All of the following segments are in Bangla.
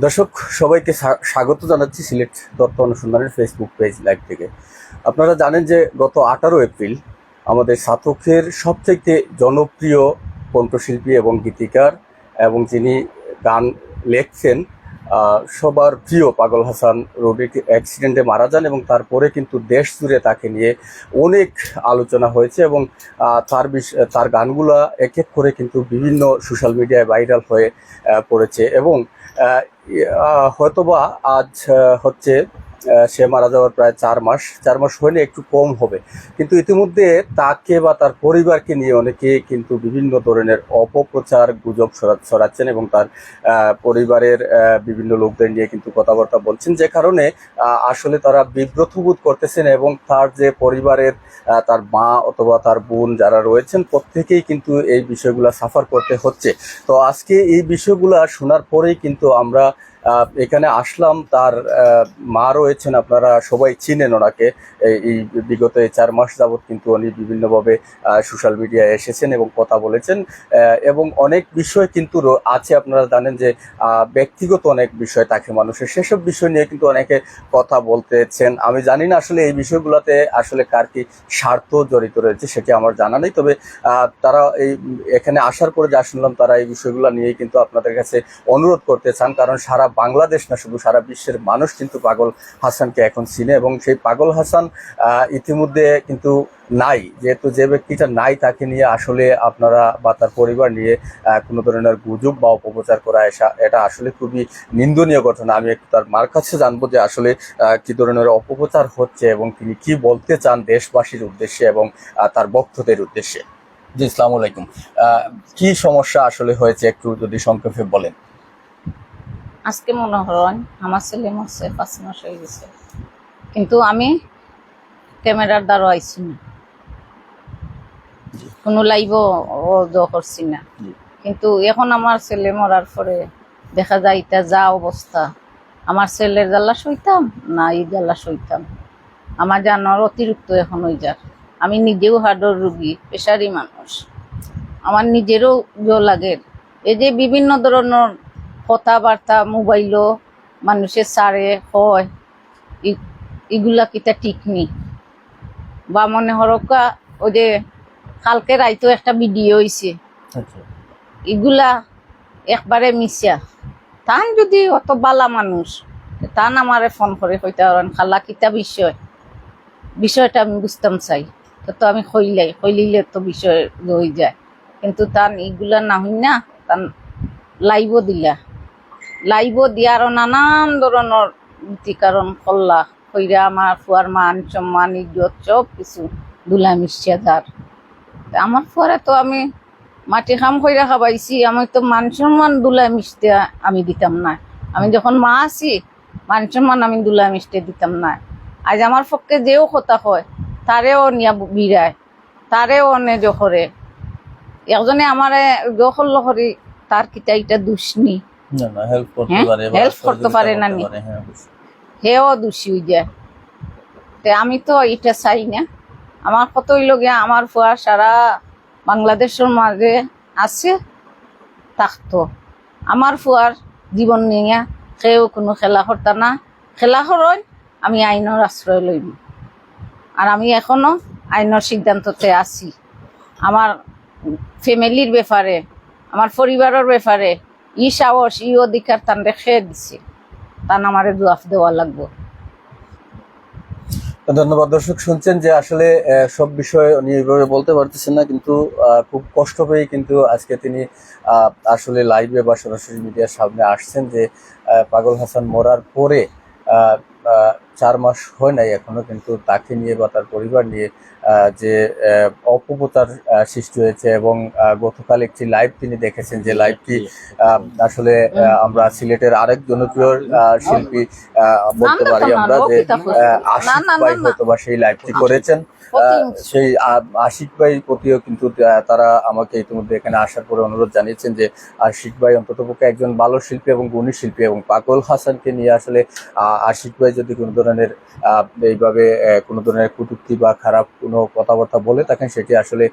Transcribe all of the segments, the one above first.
দর্শক, সবাইকে স্বা- স্বাগত জানাচ্ছি সিলেট দত্ত অনুসন্ধানের ফেসবুক পেজ লাইভ থেকে। আপনারা জানেন যে গত আঠারো এপ্রিল আমাদের সাতকের সবথেকে জনপ্রিয় কণ্ঠশিল্পী এবং গীতিকার এবং যিনি গান লেখছেন সবার প্রিয় পাগল হাসান রোড একটি অ্যাক্সিডেন্টে মারা যান এবং তারপরে কিন্তু দেশ জুড়ে তাকে নিয়ে অনেক আলোচনা হয়েছে এবং তার বিষ, তার গানগুলা এক এক করে কিন্তু বিভিন্ন সোশ্যাল মিডিয়ায় ভাইরাল হয়ে পড়েছে এবং হয়তোবা আজ হচ্ছে সে মারা যাওয়ার প্রায় চার মাস। চার মাস হয়নি একটু কম হবে। কিন্তু ইতিমধ্যে তাকে বা তার পরিবারকে নিয়ে অনেকে কিন্তু বিভিন্ন ধরনের অপপ্রচার গুজব ছড়া- ছড়াচ্ছেন এবং তার পরিবারের বিভিন্ন লোকদের নিয়ে কিন্তু কথাবার্তা বলছেন। যে কারণে আসলে তারা বিব্রত বোধ করতেছেন এবং তার যে পরিবারের তার মা অথবা তার বোন যারা রয়েছেন, প্রত্যেকেই কিন্তু এই বিষয়গুলো সাফার করতে হচ্ছে। তো আজকে এই বিষয়গুলো শোনার পরেই কিন্তু আমরা এখানে আসলাম, তার মা রয়েছেন, আপনারা সবাই চিনেন ওনাকে। এই- বিগত চার মাস যাবৎ কিন্তু উনি বিভিন্নভাবে সোশ্যাল মিডিয়ায় এসেছেন এবং কথা বলেছেন। এবং অনেক বিষয় কিন্তু আছে, আপনারা জানেন যে ব্যক্তিগত অনেক বিষয় থাকে মানুষের। সেসব বিষয় নিয়ে কিন্তু অনেকে কথা বলতেছেন। আমি জানি না আসলে এই বিষয়গুলোতে আসলে কার কি স্বার্থ জড়িত রয়েছে, সেটি আমার জানা নেই। তবে তারা এই, এখানে আসার পরে যা শুনলাম, তারা এই বিষয়গুলো নিয়ে কিন্তু আপনাদের কাছে অনুরোধ করতে চান। কারণ সারা বাংলাদেশ না, শুধু সারা বিশ্বের মানুষ কিন্তু পাগল হাসানকে এখন চিনে এবং সেই পাগল হাসান ইতিমধ্যে কিন্তু নাই। যেহেতু যে ব্যক্তিটা নাই, তাকে নিয়ে আসলে আপনারা বা তার পরিবার নিয়ে কোনো ধরনের গুজব বা অপপ্রচার করা এসা, এটা আসলে খুবই নিন্দনীয় ঘটনা। আমি একটু তার মার কাছে জানব যে আসলে কি ধরনের অপপ্রচার হচ্ছে এবং তিনি কি বলতে চান দেশবাসীর উদ্দেশ্যে এবং তার ভক্তদের উদ্দেশ্যে। জি ইসলাম আলাইকুম। কি সমস্যা আসলে হয়েছে একটু যদি সংক্ষেপে বলেন? আজকে মনে হয় আমার ছেলে মরছে পাঁচ মাস হয়ে গেছে। কিন্তু আমি ক্যামেরার দ্বারা আইছি না। কোনো লাইভ দ করছি না। কিন্তু এখন আমার ছেলে মরার পরে দেখা যায় এটা যা অবস্থা। আমার ছেলের জ্বালা সইতাম না এই জ্বালা সইতাম। আমার জানার অতিরিক্ত এখন ওই যার। আমি নিজেও হার্টের রুগী পেশারি মানুষ। আমার নিজেরও ইয়ে লাগে। এই যে বিভিন্ন ধরনের কথাবার্তা মোবাইলও মানুষের সারে হয়। এগুলা কিতা ঠিক নেই বা মনে হরকা ওই যে কালকে রাইতো একটা ভিডিও হয়েছে আচ্ছা। এগুলা একবারে মিশা। তান যদি অত বালা মানুষ তান আমারে ফোন করে কইতে পারেন খালা কিতা বিষয়? বিষয়টা আমি বুঝতাম চাই। তো আমি কইলাই কইলিলে তো বিষয় হয়ে যায়। কিন্তু তান এগুলা না হই না তান লাইভও দিলা। লাইভও দিয়ার নানান ধরনের নীতিকারণ করলা, কইরা আমার ফুয়ার মান, সম্মান, ইজ্জত সব কিছু দুলা মিশিয়া যার আমার ফুয়ারে তো আমি মাটি খাম কইরা খাবাইছি, আমি তো মান সম্মান দুলা মিশতে আমি দিতাম না। আমি যখন মা আছি, মান সম্মান আমি দুলা মিশতে দিতাম না। আজ আমার পক্ষে যেও কথা হয় তারেও নিয়া বিড়ায়, তারেও অনেজ করে। একজনে আমারে যখন লহরি তার কিতা এটা দুষ্নি না না হেল্প করতে হ্যাঁ? পারে বা করতে পারে না নি? পারে, হ্যাঁ, অবশ্যই। হেও দোষী যায় তে আমি তো এটা চাই না আমার কত হইল গিয়া আমার ফুয়া সারা বাংলাদেশের মাঝে আছে থাকতো আমার ফুয়ার জীবন নিয়ে কেউ কোনো খেলা করতা না খেলা করই আমি আইনের আশ্রয় লইব আর আমি এখনও আইনের সিদ্ধান্ততে আছি আমার ফ্যামিলির ব্যাপারে আমার পরিবারের ব্যাপারে ই সাহস, ই অধিকার তান রেখে দিছে। তান আমারে জবাব দেওয়া লাগবো। ধন্যবাদ। দর্শক, শুনছেন যে আসলে সব বিষয়ে উনি এইভাবে বলতে পারতেছেন না, কিন্তু খুব কষ্ট পেয়ে কিন্তু আজকে তিনি আসলে লাইভে বা সরাসরি মিডিয়ার সামনে আসছেন যে পাগল হাসান মরার পরে চার মাস হয় নাই এখনও কিন্তু তাকে নিয়ে বা তার পরিবার নিয়ে যে আহ, সৃষ্টি হয়েছে এবং গতকাল একটি লাইভ তিনি দেখেছেন যে লাইভটি আহ, আসলে আমরা সিলেটের আরেক জনপ্রিয় আহ, শিল্পী আহ, বলতে পারি আমরা যে আশিক ভাই। হয়তো বা সেই লাইভটি করেছেন। সেই আশিক ভাই প্রতিও কিন্তু তারা আমাকে ইতিমধ্যে এখানে আসার পরে অনুরোধ জানিয়েছেন যে আশিক ভাই অন্ততপক্ষে একজন ভালো শিল্পী এবং গুণী শিল্পী এবং পাগল হাসানকে নিয়ে আসলে আশিক ভাই যদি কোনো ধরনের এইভাবে কোনো ধরনের কটূক্তি বা খারাপ কোনো কথাবার্তা বলে থাকেন সেটি আসলে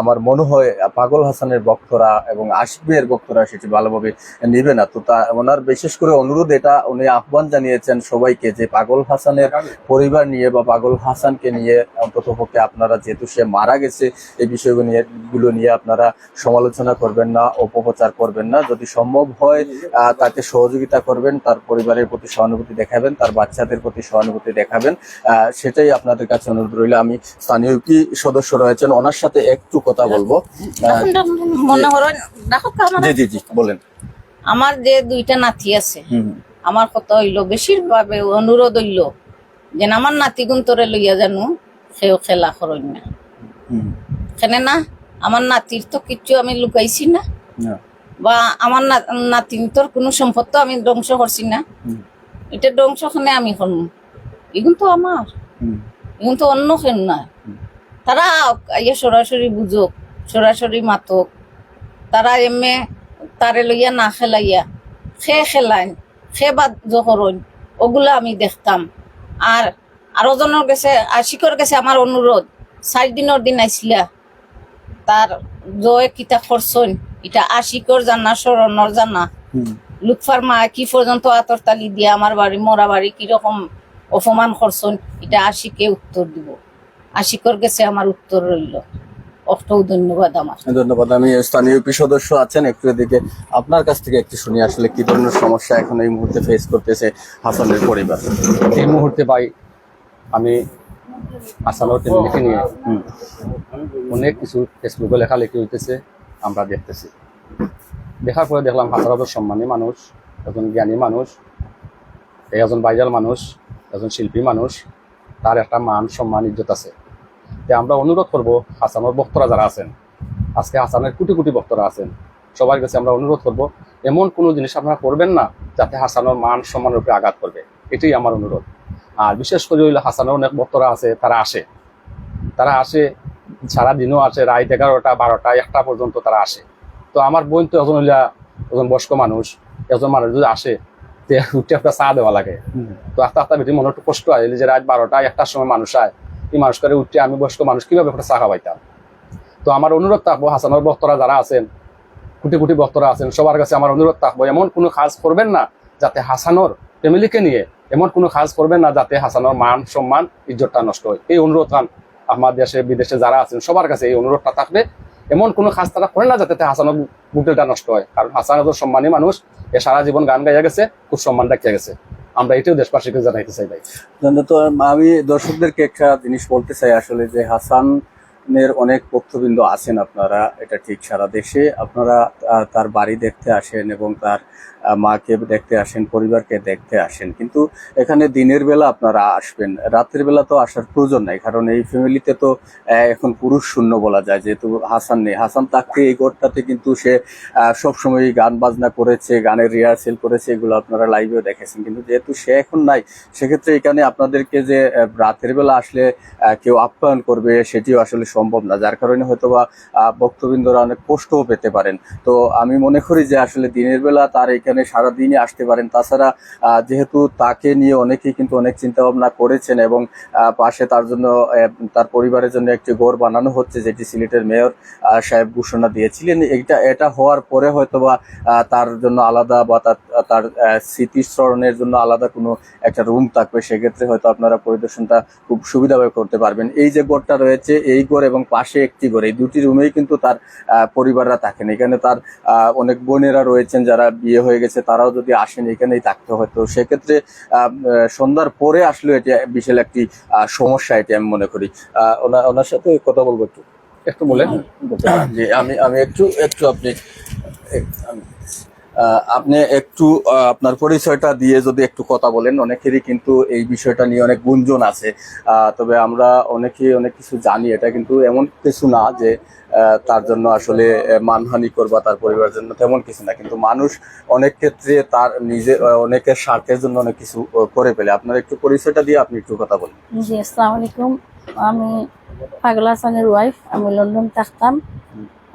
আমার মনে হয় পাগল হাসানের বক্তরা এবং আশিক ভাইয়ের বক্তরা সেটি ভালোভাবে নেবে না। তো তা ওনার বিশেষ করে অনুরোধ এটা উনি আহ্বান জানিয়েছেন সবাইকে যে পাগল হাসানের পরিবার নিয়ে বা পাগল হাসানকে নিয়ে অন্তত পক্ষে আপনারা যেহেতু সে মারা গেছে এই বিষয়গুলো নিয়ে গুলো নিয়ে আপনারা সমালোচনা করবেন না অপপ্রচার করবেন না। যদি সম্ভব হয় তাকে সহযোগিতা করবেন তার পরিবারের প্রতি সহানুভূতি দেখাবেন তার বাচ্চাদের প্রতি সহানুভূতি দেখাবেন। সেটাই আপনাদের কাছে অনুরোধ রইল। আমি স্থানীয় কি সদস্য রয়েছেন ওনার সাথে একটু কথা বলব। জি জি জি বলেন। আমার যে দুইটা নাতি আছে আমার কথা হইল বেশিরভাগ অনুরোধ হইল যেন আমার নাতি তোরে লইয়া জানো। সেও খেলা করইন না। কেনে না আমার নাতির তো কিচ্ছু আমি লুকাইছি না। বা আমার নাতিন তোর কোনো সম্পদ তো আমি ধ্বংস করছি না। এটা ধ্বংস খানে আমি করম। এগুন তো আমার। এগুন তো অন্য কেন না। তারা ইয়ে সরাসরি বুঝুক সরাসরি মাতক। তারা এমে তারে লইয়া না খেলাইয়া খে খেলাইন খে বাধ্য করইন ওগুলা আমি দেখতাম। আর আরও জনের কাছে আশিকর কাছে আমার অনুরোধ চার দিনের দিন আইছিলা। তার জয় কিতা খরচইন এটা আশিকর জানা স্মরণর জানা। লুৎফার মা কি পর্যন্ত আতর তালি দিয়ে আমার বাড়ি মোরা বাড়ি কীরকম অপমান করছেন এটা আশিকে উত্তর দিব। আশিকর গেছে আমার উত্তর রইল অষ্টও ধন্যবাদ আমার ধন্যবাদ। আমি স্থানীয় ইউপি সদস্য আছেন একটু এদিকে আপনার কাছ থেকে একটু শুনি আসলে কি ধরনের সমস্যা এখন এই মুহূর্তে ফেস করতেছে হাসানের পরিবার। এই মুহূর্তে ভাই আমি আসানোর ফ্যামিলিকে নিয়ে অনেক কিছু ফেসবুকে লেখালেখি হইতেছে, আমরা দেখতেছি। দেখার পরে দেখলাম হাজার সম্মানী মানুষ, একজন জ্ঞানী মানুষ, একজন বাইজাল মানুষ, একজন শিল্পী মানুষ, তার একটা মান, সম্মান, ইজ্জত আছে। যে আমরা অনুরোধ করব হাসানোর বক্তরা যারা আছেন, আজকে হাসানের কোটি কোটি বক্তরা আছেন, সবার কাছে আমরা অনুরোধ করব, এমন কোনো জিনিস আপনারা করবেন না যাতে হাসানোর মান, সম্মানের উপরে আঘাত করবে। এটাই আমার অনুরোধ। আর বিশেষ করে হইলে হাসানের অনেক বক্তরা আছে তারা আসে। তারা আসে সারা দিনও আসে রাত এগারোটা বারোটা একটা পর্যন্ত তারা আসে। তো আমার বোন তো এখন হইলা একজন বয়স্ক মানুষ একজন মানুষ যদি আসে উঠে একটা চা দেওয়া লাগে। তো আস্তে আস্তে বেশি মনে একটু কষ্ট হয় যে রাত বারোটা একটার সময় মানুষ আয়। এই মানুষ করে উঠে আমি বয়স্ক মানুষ কীভাবে একটা চা খাওয়াইতাম? তো আমার অনুরোধ থাকব হাসানোর বক্তরা যারা আছেন কোটি কোটি বক্তরা আছেন সবার কাছে আমার অনুরোধ থাকব এমন কোনো কাজ করবেন না যাতে হাসানোর ফ্যামিলিকে নিয়ে এমন কোনো কাজ করবেন না যাতে হাসানোর মান, সম্মান, ইজ্জতটা নষ্ট হয়। এই অনুরোধ খান আমার দেশে, বিদেশে যারা আছেন, সবার কাছে এই অনুরোধটা থাকবে এমন কোনো কাজ তারা করে না যাতে তে হাসানোর বুটেলটা নষ্ট হয়। কারণ হাসান সম্মানী মানুষ, এ সারা জীবন গান গাইয়া গেছে, খুব সম্মান রাখিয়া গেছে। আমরা এটাও দেশবাসীকে জানাইতে চাই ভাই। তো আমি দর্শকদেরকে একটা জিনিস বলতে চাই আসলে যে হাসানের অনেক পক্ষবিন্দু আছেন আপনারা, এটা ঠিক সারা দেশে। আপনারা তার বাড়ি দেখতে আসেন এবং তার মাকে দেখতে আসেন পরিবারকে দেখতে আসেন। কিন্তু এখানে দিনের বেলা আপনারা আসবেন রাতের বেলা তো আসার প্রয়োজন নাই কারণ এই ফ্যামিলিতে তো এখন পুরুষ শূন্য বলা যায় যেহেতু হাসান নেই। হাসান থাকতে এই ঘরটাতে কিন্তু সে সবসময় গান বাজনা করেছে গানের রিহার্সেল করেছে এগুলো আপনারা লাইভেও দেখেছেন। কিন্তু যেহেতু সে এখন নাই সেক্ষেত্রে এখানে আপনাদেরকে যে রাতের বেলা আসলে কেউ আপ্যায়ন করবে সেটিও আসলে সম্ভব না। যার কারণে হয়তো বা আহ, ভক্তবৃন্দরা অনেক কষ্টও পেতে পারেন। তো আমি মনে করি যে আসলে দিনের বেলা তার এখানে সারা দিনই আসতে পারেন। তাছাড়া যেহেতু তাকে নিয়ে অনেকেই কিন্তু অনেক চিন্তা ভাবনা করেছেন এবং পাশে তার জন্য তার পরিবারের জন্য একটি ঘর বানানো হচ্ছে, যেটি সিলেটের মেয়র সাহেব ঘোষণা দিয়েছিলেন। এটা এটা হওয়ার পরে হয়তো বা তার জন্য আলাদা বা তার তার স্মৃতিস্মরণের জন্য আলাদা কোনো একটা রুম থাকবে। সেক্ষেত্রে হয়তো আপনারা পরিদর্শনটা খুব সুবিধাভাবে করতে পারবেন। এই যে ঘরটা রয়েছে, এই ঘর এবং পাশে একটি ঘর, এই দুটি রুমেই কিন্তু তার পরিবাররা থাকেন। এখানে তার অনেক বোনেরা রয়েছেন যারা বিয়ে হয়ে গেছে তারাও যদি আসেন এখানেই থাকতে হয়তো সেক্ষেত্রে আহ, আহ, সন্ধ্যার পরে আসলে এটি বিশাল একটি আহ, সমস্যা এটি আমি মনে করি। ওনার সাথে কথা বলব একটু? একটু বলেন। যে আমি আমি একটু একটু আপনি আপনি একটু আপনার পরিচয়টা দিয়ে যদি একটু কথা বলেন অনেকেরই কিন্তু এই বিষয়টা নিয়ে অনেক গুঞ্জন আছে। তবে আমরা অনেকেই অনেক কিছু জানি এটা কিন্তু এমন কিছু না যে তার জন্য আসলে আহ, মানহানি করবা তার পরিবারের জন্য তেমন কিছু না। কিন্তু মানুষ অনেক ক্ষেত্রে তার নিজে অনেকের স্বার্থের জন্য অনেক কিছু করে ফেলে। আপনার একটু পরিচয়টা দিয়ে আপনি একটু কথা বলেন। জি আসসালামু আলাইকুম। আমি পাগলা হাসানের ওয়াইফ আমি লন্ডন থাকতাম।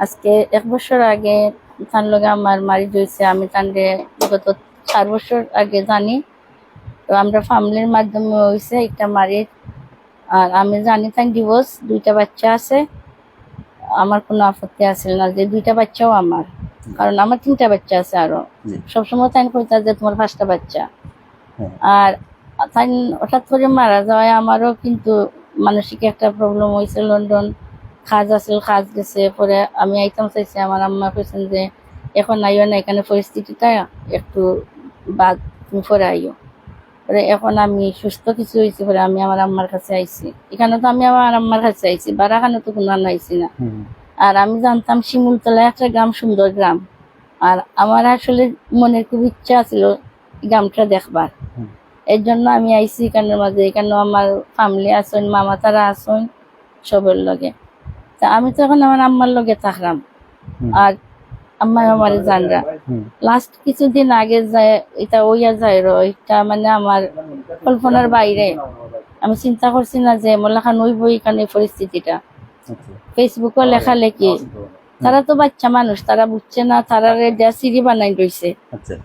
আজকে এক বছর আগে তার লগে আমার মারি হয়েছে আমি তানরে গত চার বছর আগে জানি। তো আমরা ফ্যামিলির মাধ্যমে হয়েছে একটা মারি আর আমি জানি তাই ডিভোর্স দুইটা বাচ্চা আছে। আমার কোনো আপত্তি আছিল না যে দুইটা বাচ্চাও আমার। কারণ আমার তিনটা বাচ্চা আছে আরও। সবসময় তাই কইতা যে তোমার পাঁচটা বাচ্চা। হ্যাঁ। আর তাই হঠাৎ করে মারা যাওয়ায় আমারও কিন্তু মানসিক একটা প্রবলেম হয়েছে লন্ডন। কাজ আছিল কাজ গেছে পরে আমি আইতাম চাইছি আমার আম্মা কইছেন যে এখন আইও না এখানে পরিস্থিতিটা একটু বাদ তুমি পরে আইও। পরে এখন আমি সুস্থ কিছু হয়েছি পরে আমি আমার আম্মার কাছে আইছি। এখানে তো আমি আমার আম্মার কাছে আইছি বারাখানে তো কোনো আইছি না। আর আমি জানতাম শিমুলতলা একটা গ্রাম সুন্দর গ্রাম। আর আমার আসলে মনের খুব ইচ্ছা ছিল গ্রামটা দেখবার। এর জন্য আমি আইছি এখানের মাঝে। এখানে আমার ফ্যামিলি আসেন মামা তারা আসেন সবের লগে। তা আমি তো এখন আমার আম্মার লগে থাকলাম। আর আম্মা আমার জানরা। লাস্ট কিছুদিন আগে যায় এটা ওইয়া যায় রো এটা মানে আমার কল্পনার বাইরে। আমি চিন্তা করছি না যে মোল্লাখান ওই বই এখানে পরিস্থিতিটা। ফেসবুকও লেখালেখি তারা তো বাচ্চা মানুষ তারা বুঝছে না তারা দেয়া সিঁড়ি বানাই রয়েছে আচ্ছা।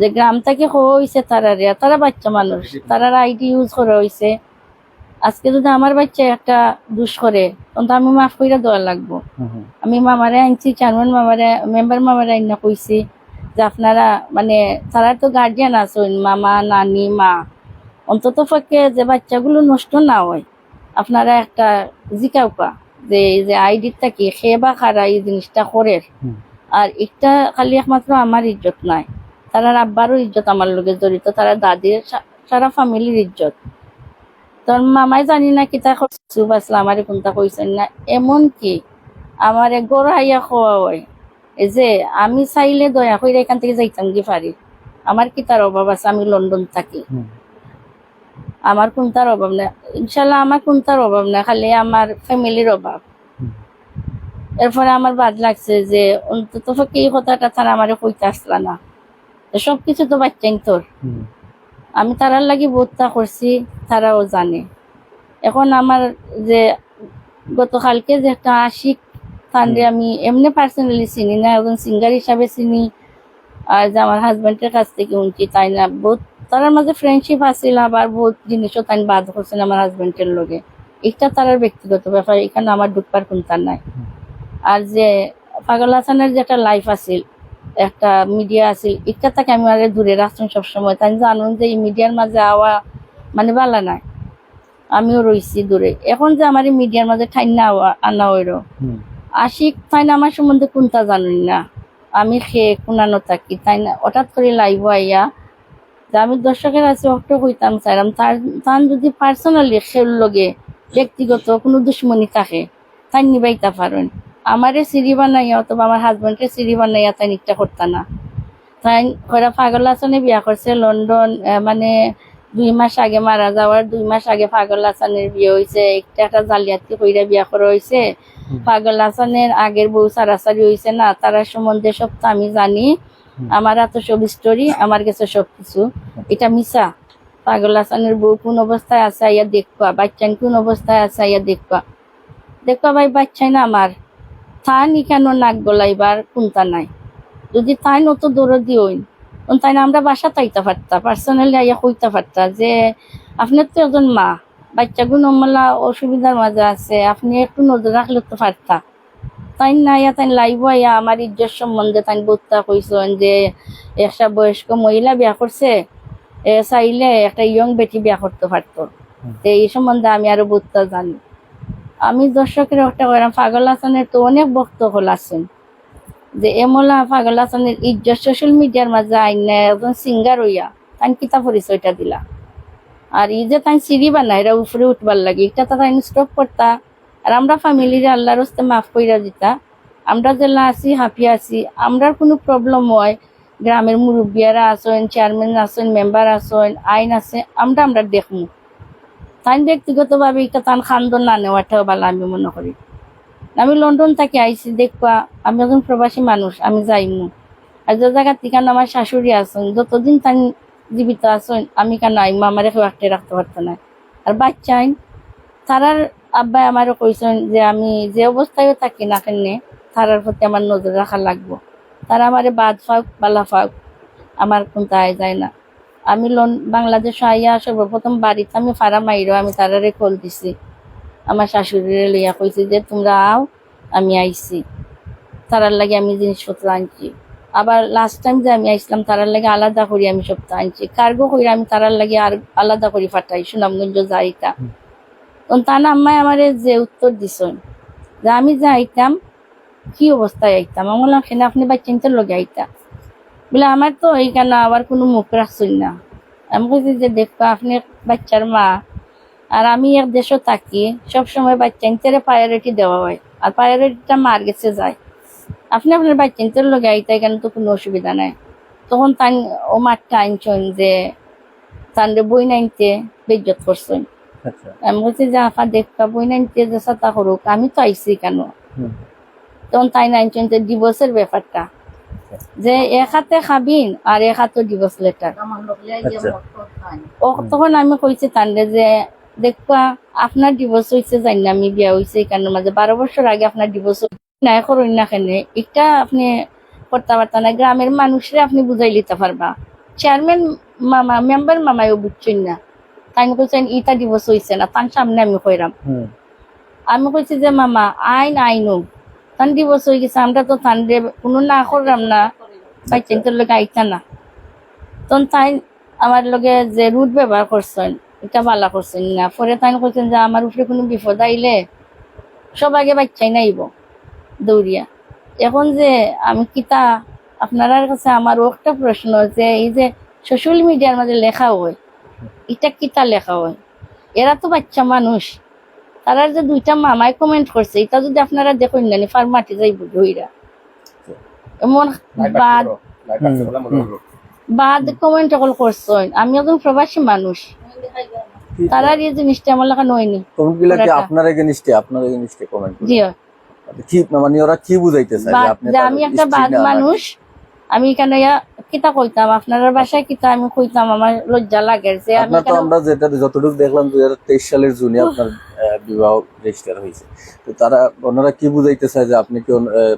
যে গ্রাম থেকে হয়েছে তারা রে তারা বাচ্চা মানুষ। তারা আইডি ইউজ করা হয়েছে আজকে যদি আমার বাচ্চা একটা দুষ করে তখন তো আমি মাফ করে দেওয়া লাগবো। আমি মামারে আনছি চেয়ারম্যান মামারে মেম্বার মামারে আইনা কইছি যে আপনারা মানে তারা তো গার্জিয়ান আছেন মামা নানি মা। অন্তত পক্ষে যে বাচ্চাগুলো নষ্ট না হয় আপনারা একটা জিকা জিকাউকা যে এই যে আইডিটা কি খেয়ে বা খারা এই জিনিসটা করে। আর এটা খালি একমাত্র আমার ইজ্জত নাই তারা আব্বারও ইজ্জত আমার লগে জড়িত তারা দাদির সা- সারা ফ্যামিলির ইজ্জত। তোর মামাই জানি না কিতা চুপ আসলে আমারে কোনটা কইছেন না। এমন কি আমার গড়াইয়া খোয়া হয় যে আমি চাইলে দয়া করে এখান থেকে যাইতাম কি পারি আমার কি তার অভাব আছে? আমি লন্ডন থাকি। আমার কোনটার অভাব না ইনশাল্লাহ আমার কোনটার অভাব না খালি আমার ফ্যামিলির অভাব। এরপরে আমার বাদ লাগছে যে অন্তত এই কথাটা তারা আমারে কইতে আসলা না। সবকিছু তো বাচ্চাই তোর। আমি তারার লাগি বোধটা করছি তারাও জানে। এখন আমার যে গতকালকে যে একটা আশিক তানরে আমি এমনি পার্সোনালি চিনি না একজন সিঙ্গার হিসাবে চিনি। আর যে আমার হাজবেন্ডের কাছ থেকে উনছি তাই না বহুত তারার মাঝে ফ্রেন্ডশিপ আছিল আবার বহুত জিনিসও তাই বাদ করছেন আমার হাজবেন্ডের লগে। এটা তারার ব্যক্তিগত ব্যাপার এখানে আমার ঢুকবার কোনটা নাই। আর যে পাগল হাসানের যে একটা লাইফ আছিল একটা মিডিয়া আছিল এটা থেকে আমি আরে দূরে রাখছেন সবসময়। তাই জানুন যে এই মিডিয়ার মাঝে আওয়া মানে বালা নাই। আমিও রইছি দূরে। এখন যে আমার এই মিডিয়ার মাঝে ঠাই না আনা হইরো আশিক তাই না আমার সম্বন্ধে কোনটা জানুন না? আমি খেয়ে কোনানো থাকি। তাই না হঠাৎ করে লাইভ আইয়া যে আমি দর্শকের আছে অক্ট হইতাম চাইলাম তার তার যদি পার্সোনালি খেল লগে ব্যক্তিগত কোনো দুশ্মনী থাকে তাই নিবাইতে পারেন। আমারে সিঁড়ি বানাইয়া অথবা আমার হাজবেন্ডের সিঁড়ি বানাইয়া তাই নিকটা করতা না। তাই কয়রা পাগল হাসানে বিয়া করছে। লন্ডন মানে দুই মাস আগে মারা যাওয়ার দুই মাস আগে পাগল হাসানের বিয়ে হয়েছে একটা একটা জালিয়াতি কইরা বিয়া করা হয়েছে পাগল হাসানের আগের বউ সারাসারি হয়েছে না তারা সম্বন্ধে সব তো আমি জানি। আমার এত সব স্টোরি আমার কাছে সব কিছু। এটা মিশা পাগল হাসানের বউ কোন অবস্থায় আছে আইয়া দেখবা? বাচ্চান কোন অবস্থায় আছে আইয়া দেখবা? দেখবা ভাই বাচ্চাই না আমার। থানি কেন নাক গলাইবার কোনটা নাই? যদি তাই নত দৌড় দিওইন তাই আমরা বাসা তাইতে পারতা পার্সোনালি আইয়া কইতে পারতা যে আপনার তো একজন মা বাচ্চা গুণমালা অসুবিধার মাঝে আছে আপনি একটু নজর রাখলে তো পারতা। তাই না ইয়া তাই লাইব আইয়া আমার ইজ্জত সম্বন্ধে তাই বলতা কইছেন যে একটা বয়স্ক মহিলা বিয়া করছে এ চাইলে একটা ইয়ং বেটি বিয়া করতে পারতো। তো এই সম্বন্ধে আমি আরও বলতে জানি। আমি দর্শকের একটা কইলাম পাগল হাসানের তো অনেক বক্ত হল আছেন যে এমলা পাগল হাসানের ইজ্জত সোশ্যাল মিডিয়ার মাঝে আইন একজন সিঙ্গার হইয়া তাই কিতা পরিচয়টা দিলা। আর এই যে তাই সিঁড়ি বানাই এরা উপরে উঠবার লাগে, এটা তো তাই স্টপ করতা। আর আমরা ফ্যামিলির আল্লাহর হস্তে মাফ কইরা দিতা। আমরা যেলা আছি হাফি আছি, আমরার কোনো প্রবলেম হয়, গ্রামের মুরব্বিয়ারা আছেন চেয়ারম্যান আছেন মেম্বার আছেন, আইন আছে, আমরা আমরা দেখমু। তাই ব্যক্তিগতভাবে এটা তান খান্দন না নেওয়াটাও ভালো, আমি মনে করি। আমি লন্ডন থেকে আইছি, দেখবা, আমি একজন প্রবাসী মানুষ, আমি যাইমু। আর যে জায়গা থেকে আমার শাশুড়ি আছেন, যতদিন তাই জীবিত আছেন, আমি কেন আইমু, আমার কেউ একটা রাখতে পারতো না। আর বাচ্চাইন তারার আব্বাই আমারও কইছেন যে আমি যে অবস্থায় থাকি না কেনে, তারার প্রতি আমার নজর রাখা লাগবো। তারা আমারে বাদ ফাঁক বালা ফাঁক আমার কোনটা আয় যায় না। আমি লন বাংলাদেশ আইয়া সর্বপ্রথম বাড়িতে আমি ফারা মাইরো আমি তারারে কল দিছি। আমার শাশুড়িরে লইয়া কইছি যে তোমরা আও আমি আইছি। তারার লাগে আমি জিনিসপত্র আনছি। আবার লাস্ট টাইম যে আমি আইছিলাম তারার লাগে আলাদা করি আমি সবটা আনছি। কার্গো করি আমি তারার লাগে আর আলাদা করি ফাটাই সুনামগঞ্জ যাইতা। তখন তার আম্মাই আমারে যে উত্তর দিছেন যে আমি যে আইতাম কি অবস্থায় আইতাম? আমি বললাম সেখানে আপনি বাচ্চাদের লগে আইতা। বলে আমার তো এইখানে আবার কোনো মুখ রাখছেন না। আমি কইছি যে দেখো আপনি বাচ্চার মা আর আমি এক দেশও থাকি সবসময় বাচ্চাদের প্রায়োরিটি দেওয়া হয় আর প্রায়োরিটিটা মার গেছে যায়। আপনি আপনার বাচ্চাদের লগে আইতা এখানে তো কোনো অসুবিধা নাই। তখন তাই ও মাঠটা আনছেন যে তান্ডে বই নাইনতে বেজ্জত করছেন। আচ্ছা। আমি বলছি যে আফা দেখবা বই নাইনতে যে সাতা করুক আমি তো আইসি কেন? তখন তাই নাইনছেন যে ডিভোর্সের ব্যাপারটা। যে এক হাতে খাবিন আর এক হাতে ডিভোর্স লেটার। ও তখন আমি কইছি তান্ডে যে দেখবা আপনার ডিভোর্স হয়েছে জানি না আমি বিয়া হয়েছে এখানের মাঝে। বারো বছর আগে আপনার ডিভোর্স নাই করুন না কেনে? এটা আপনি করতে পারতেন না। গ্রামের মানুষরা আপনি বুঝাই লিতে পারবা। চেয়ারম্যান মামা মেম্বার মামাও বুঝছেন না। তাই কইছেন ইটা ডিভোর্স হয়েছে না। তার সামনে আমি কইরাম। আমি কইছি যে মামা আইন আইনও তান ডিভোর্স হয়ে গেছে আমরা তো তান কোনো না করলাম না বাইচেন তোর লোক আইতা না তখন তাই আমার লগে যে রুট ব্যবহার করছেন এটা বালা করছেন না পরে তাই কইছেন যে আমার উপরে কোনো বিপদ আইলে সব আগে বাচ্চাই নাইব দৌড়িয়া এখন যে আমি কিতা আপনার কাছে আমার একটা প্রশ্ন যে, এই যে সোশ্যাল মিডিয়ার মাঝে লেখা হয়, এটা কিতা লেখা হয়? এরা তো বাচ্চা মানুষ। তারা যে দুইটা মামাই কমেন্ট করছে এটা যদি আপনারা দেখুন না ফার্মাটি যাইব ধইরা এমন বাদ বাদ কমেন্ট অকল করছেন। আমি একজন প্রবাসী মানুষ। তারা এই জিনিসটা আমার লেখা নয়নি কমেন্টগুলা কি। আপনার এগেনিস্টে আপনার এগেনিস্টে কমেন্ট জি। হয়। কি মানে ওরা কি বুঝাইতে চায় আপনি আমি একটা বাদ মানুষ আমি এখানে কিতা কইতাম? আপনার বাসায় কিতা আমি কইতাম আমার লজ্জা লাগে যে আমি তো আমরা যেটা যতটুকু দেখলাম দুই হাজার তেইশ সালের জুনে আপনার বিবাহ রেজিস্টার হয়েছে। তো তারা ওনারা কি বুঝাইতে চায় যে আপনি কি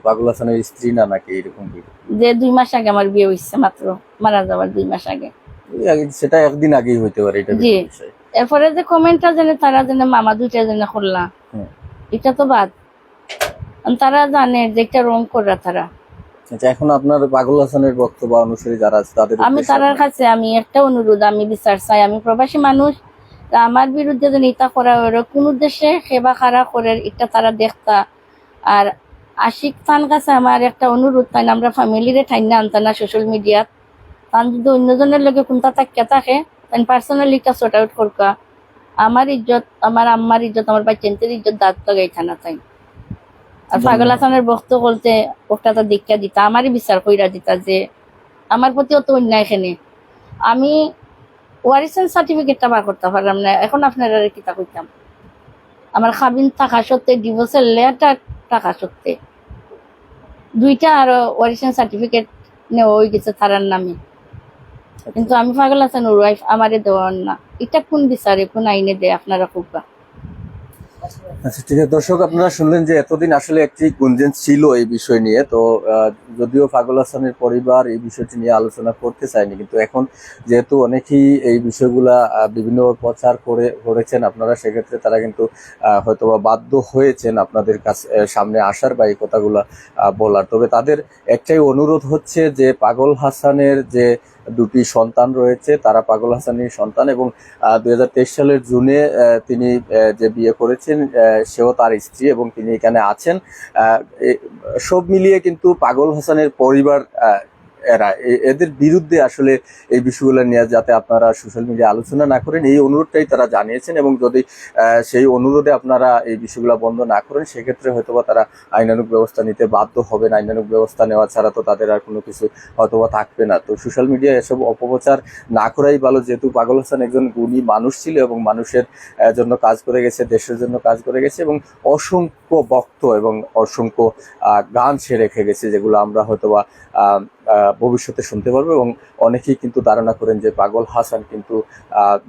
পাগল হাসানের স্ত্রী না নাকি এরকম কি? যে দুই মাস আগে আমার বিয়ে হইছে মাত্র মারা যাওয়ার দুই মাস আগে। সেটা একদিন আগেই হইতে পারে এটা। বিষয়। এরপরে যে কমেন্টটা জানে তারা জানে মামা দুইটা জানে করলা হুম। এটা তো বাদ। তারা জানে যে একটা রং করা তারা। আচ্ছা এখন আপনার পাগল হাসানের বক্তব্য অনুসারী যারা আছে তাদের আমি আপনার- কাছে আমি একটা অনুরোধ আমি বিচার চাই। আমি প্রবাসী মানুষ আমার বিরুদ্ধে যেন ইটা করা হলো কোন উদ্দেশ্যে সেবা খারা করে এটা তারা দেখতা। আর আশিক খান কাছে আমার একটা অনুরোধ তাই আমরা ফ্যামিলিরে ঠাই না আনতা না সোশ্যাল মিডিয়াত তান যদি অন্যজনের লগে কোনটা থাকিয়া থাকে তাই পার্সোনালি একটা শর্ট আউট করকা। আমার ইজ্জত আমার আম্মার ইজ্জত আমার বাচ্চাদের ইজ্জত দাঁত লাগাই থানা তাই। আর পাগল হাসানের বক্ত বলতে ওটা তো দীক্ষা দিতা আমারই বিচার কইরা দিতা যে আমার প্রতি অত অন্যায় এখানে আমি ওয়ারিসেন সার্টিফিকেটটা বার করতে পারলাম না এখন আপনারা কিতা কইতাম? আমার খাবিন থাকা সত্ত্বে ডিভোর্সের লেটার টাকা সত্ত্বে। দুইটা আর ওয়ারিসেন সার্টিফিকেট নেওয়া হয়ে গেছে তারার নামে। কিন্তু আমি পাগল আছেন ওর ওয়াইফ আমারে দেওয়ার না। এটা কোন বিচারে কোন আইনে দেয় আপনারা খুব আচ্ছা ঠিক আছে। দর্শক, আপনারা শুনলেন যে এতদিন আসলে একটি গুঞ্জন ছিল এই বিষয় নিয়ে। তো যদিও পাগল হাসানের পরিবার এই বিষয়টি নিয়ে আলোচনা করতে চায়নি, কিন্তু এখন যেহেতু অনেকেই এই বিষয়গুলা বিভিন্ন প্রচার করে করেছেন, আপনারা সেক্ষেত্রে তারা কিন্তু হয়তোবা বাধ্য হয়েছেন আপনাদের কাছে সামনে আসার বা এই কথাগুলা বলার। তবে তাদের একটাই অনুরোধ হচ্ছে যে, পাগল হাসানের যে দুটি সন্তান রয়েছে, তারা পাগল হাসানির সন্তান এবং দু হাজার তেইশ সালের জুনে তিনি যে বিয়ে করেছেন সেও তার স্ত্রী এবং তিনি এখানে আছেন। সব মিলিয়ে কিন্তু পাগল হাসানের পরিবার এরা। এদের বিরুদ্ধে আসলে এই বিষয়গুলো নিয়ে যাতে আপনারা সোশ্যাল মিডিয়া আলোচনা না করেন, এই অনুরোধটাই তারা জানিয়েছেন এবং যদি সেই অনুরোধে আপনারা এই বিষয়গুলো বন্ধ না করেন, সেক্ষেত্রে হয়তোবা তারা আইনানুক ব্যবস্থা নিতে বাধ্য হবেন। আইনানুক ব্যবস্থা নেওয়া ছাড়া তো তাদের আর কোনো কিছু হয়তোবা থাকবে না। তো সোশ্যাল মিডিয়া এসব অপপ্রচার না করাই ভালো। যেহেতু পাগল হাসান একজন গুণী মানুষ ছিল এবং মানুষের জন্য কাজ করে গেছে, দেশের জন্য কাজ করে গেছে এবং অসংখ্য বক্ত এবং অসংখ্য গান সে রেখে গেছে যেগুলো আমরা হয়তোবা ভবিষ্যতে শুনতে পারব এবং অনেকেই কিন্তু ধারণা করেন যে পাগল হাসান কিন্তু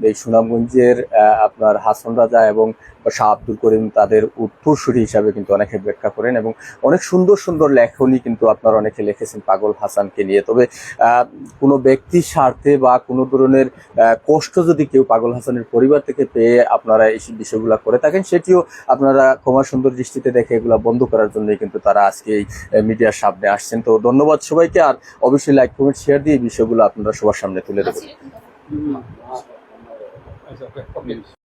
এই সুনামগঞ্জের আপনার হাসান রাজা এবং শাহ আব্দুল করিম তাদের উত্তরসূরি হিসাবে কিন্তু অনেকে ব্যাখ্যা করেন এবং অনেক সুন্দর সুন্দর লেখনী কিন্তু আপনারা অনেকে লিখেছেন পাগল হাসানকে নিয়ে। তবে কোনো ব্যক্তির স্বার্থে বা কোনো ধরনের কষ্ট যদি কেউ পাগল হাসানের পরিবার থেকে পেয়ে আপনারা এই বিষয়গুলো করে থাকেন, সেটিও আপনারা ক্ষমা সুন্দর দৃষ্টিতে দেখে এগুলো বন্ধ করার জন্যই কিন্তু তারা আজকে এই মিডিয়ার সামনে আসছেন। তো ধন্যবাদ সবাইকে, আর অবশ্যই লাইক কমেন্ট শেয়ার দিয়ে বিষয়গুলো আপনারা সবার সামনে তুলে দেবেন.